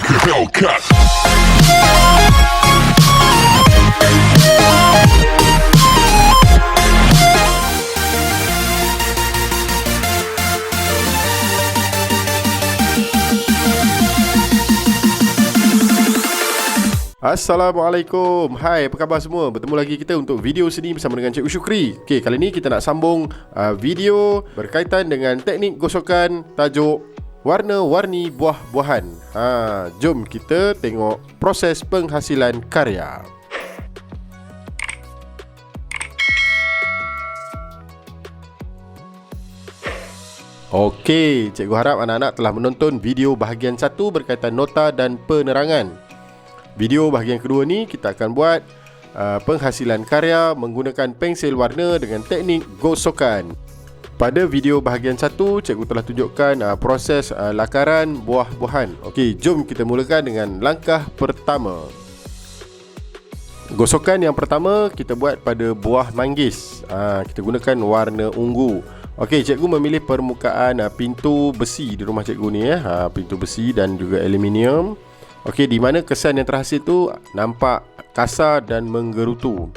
like a. Assalamualaikum. Hai apa khabar semua? Bertemu lagi kita untuk video sini bersama dengan Cikgu Syukri. Okey kali ni kita nak sambung uh, video berkaitan dengan teknik gosokan tajuk Warna-warni buah-buahan ha, Jom kita tengok proses penghasilan karya Okey, cikgu harap anak-anak telah menonton video bahagian satu berkaitan nota dan penerangan. Video bahagian kedua ni kita akan buat uh, penghasilan karya menggunakan pensel warna dengan teknik gosokan. Pada video bahagian satu, cikgu telah tunjukkan uh, proses uh, lakaran buah-buahan. Okey, jom kita mulakan dengan langkah pertama. Gosokan yang pertama kita buat pada buah manggis. Uh, kita gunakan warna ungu. Okey, cikgu memilih permukaan uh, pintu besi di rumah cikgu ni ya. Uh, pintu besi dan juga aluminium. Okey, di mana kesan yang terhasil tu nampak kasar dan menggerutu.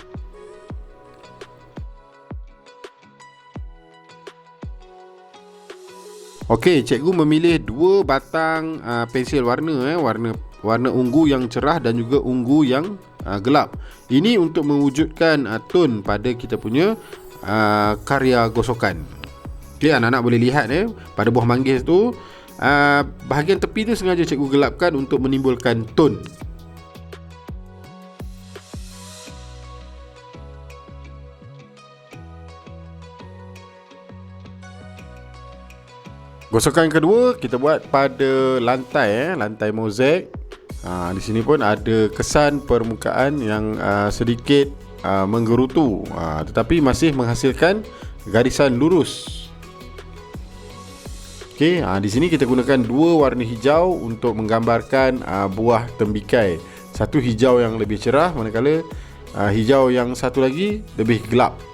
Okey, cikgu memilih dua batang uh, pensel warna eh, warna warna ungu yang cerah dan juga ungu yang uh, gelap. Ini untuk mewujudkan uh, tone pada kita punya uh, karya gosokan. Okay, anak-anak boleh lihat eh pada buah manggis tu uh, bahagian tepi tu sengaja cikgu gelapkan untuk menimbulkan tone. Gosokan kedua kita buat pada lantai eh, lantai mozaik. Ha, di sini pun ada kesan permukaan yang uh, sedikit uh, menggerutu uh, tetapi masih menghasilkan garisan lurus. Okey, ha, di sini kita gunakan dua warna hijau untuk menggambarkan ha, buah tembikai. Satu hijau yang lebih cerah manakala ha, hijau yang satu lagi lebih gelap.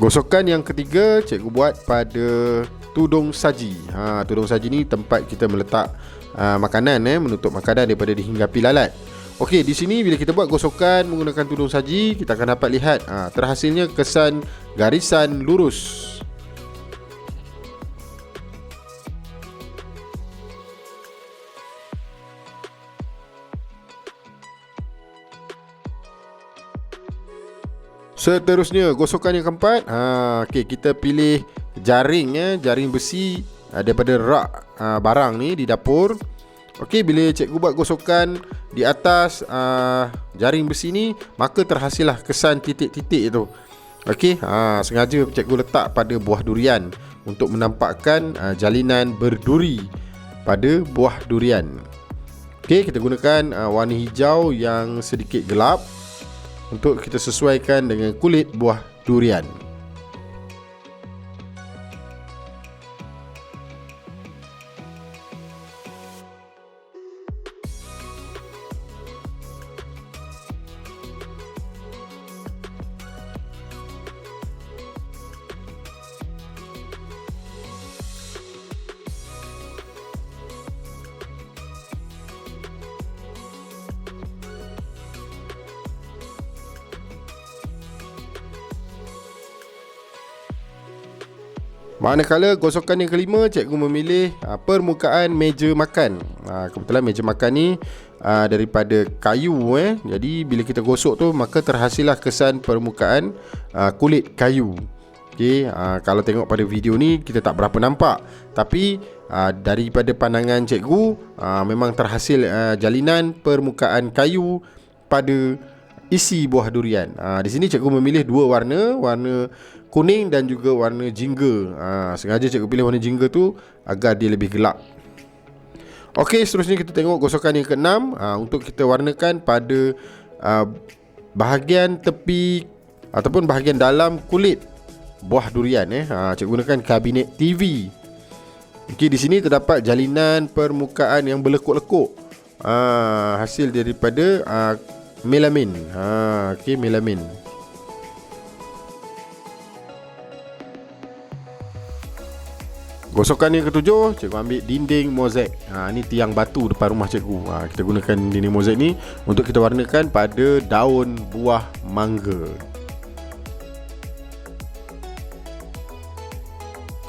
Gosokan yang ketiga cikgu buat pada tudung saji. Ha, tudung saji ni tempat kita meletak uh, makanan eh menutup makanan daripada dihinggapi lalat. Okey, di sini bila kita buat gosokan menggunakan tudung saji, kita akan dapat lihat ha, terhasilnya kesan garisan lurus. Seterusnya gosokan yang keempat ha, okay, Kita pilih jaring ya, Jaring besi ha, Daripada rak ha, barang ni di dapur Okey, bila cikgu buat gosokan di atas uh, jaring besi ni, maka terhasillah kesan titik-titik itu. Okey, ha, sengaja cikgu letak pada buah durian untuk menampakkan uh, jalinan berduri pada buah durian. Okey, kita gunakan uh, warna hijau yang sedikit gelap untuk kita sesuaikan dengan kulit buah durian. Manakala gosokan yang kelima cikgu memilih uh, permukaan meja makan. Uh, kebetulan meja makan ni uh, daripada kayu eh. Jadi bila kita gosok tu maka terhasillah kesan permukaan uh, kulit kayu. Okey, uh, kalau tengok pada video ni kita tak berapa nampak. Tapi uh, daripada pandangan cikgu uh, memang terhasil uh, jalinan permukaan kayu pada isi buah durian. Uh, di sini cikgu memilih dua warna, warna kuning dan juga warna jingga. Ha, sengaja cikgu pilih warna jingga tu agar dia lebih gelap. Okey, seterusnya kita tengok gosokan yang keenam ha, untuk kita warnakan pada uh, bahagian tepi ataupun bahagian dalam kulit buah durian eh. Ha, cikgu gunakan kabinet TV. Okey, di sini terdapat jalinan permukaan yang berlekuk-lekuk. Ha, hasil daripada ha, melamin. Ha, okey, melamin. Gosokan yang ketujuh, cikgu ambil dinding mozaik. Ha, ni tiang batu depan rumah cikgu. Ha, kita gunakan dinding mozaik ni untuk kita warnakan pada daun buah mangga.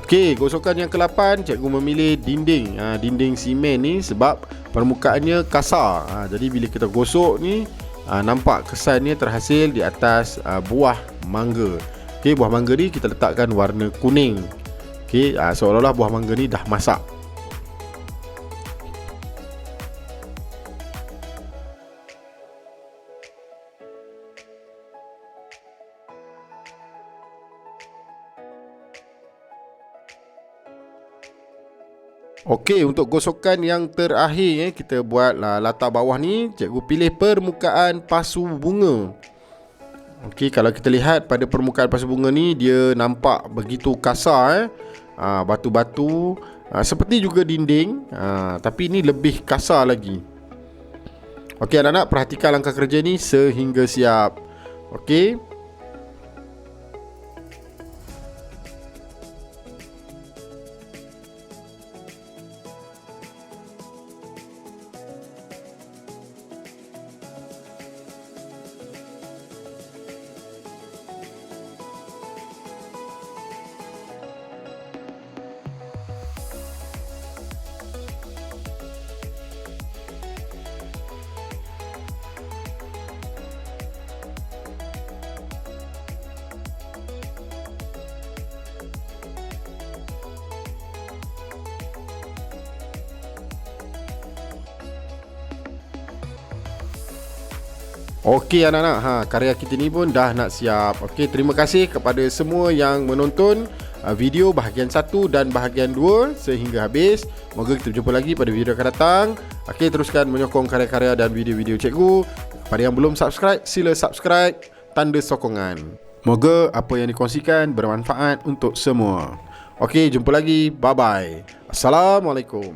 Okey, gosokan yang ke-8, cikgu memilih dinding. Ha, dinding simen ni sebab permukaannya kasar. Ha, jadi bila kita gosok ni, ha, nampak kesannya terhasil di atas ha, buah mangga. Okey, buah mangga ni kita letakkan warna kuning. Okey, uh, seolah-olah buah mangga ni dah masak. Okey, untuk gosokan yang terakhir eh, kita buat lah, latar bawah ni, cikgu pilih permukaan pasu bunga. Okey, kalau kita lihat pada permukaan pasu bunga ni, dia nampak begitu kasar eh. Ha, batu-batu ha, seperti juga dinding. Ha, tapi ini lebih kasar lagi. Okey anak-anak perhatikan langkah kerja ni sehingga siap. Okey Okey anak-anak, ha karya kita ni pun dah nak siap. Okey, terima kasih kepada semua yang menonton uh, video bahagian 1 dan bahagian 2 sehingga habis. Moga kita jumpa lagi pada video akan datang. Okey, teruskan menyokong karya-karya dan video-video cikgu. Kepada yang belum subscribe, sila subscribe tanda sokongan. Moga apa yang dikongsikan bermanfaat untuk semua. Okey, jumpa lagi. Bye bye. Assalamualaikum.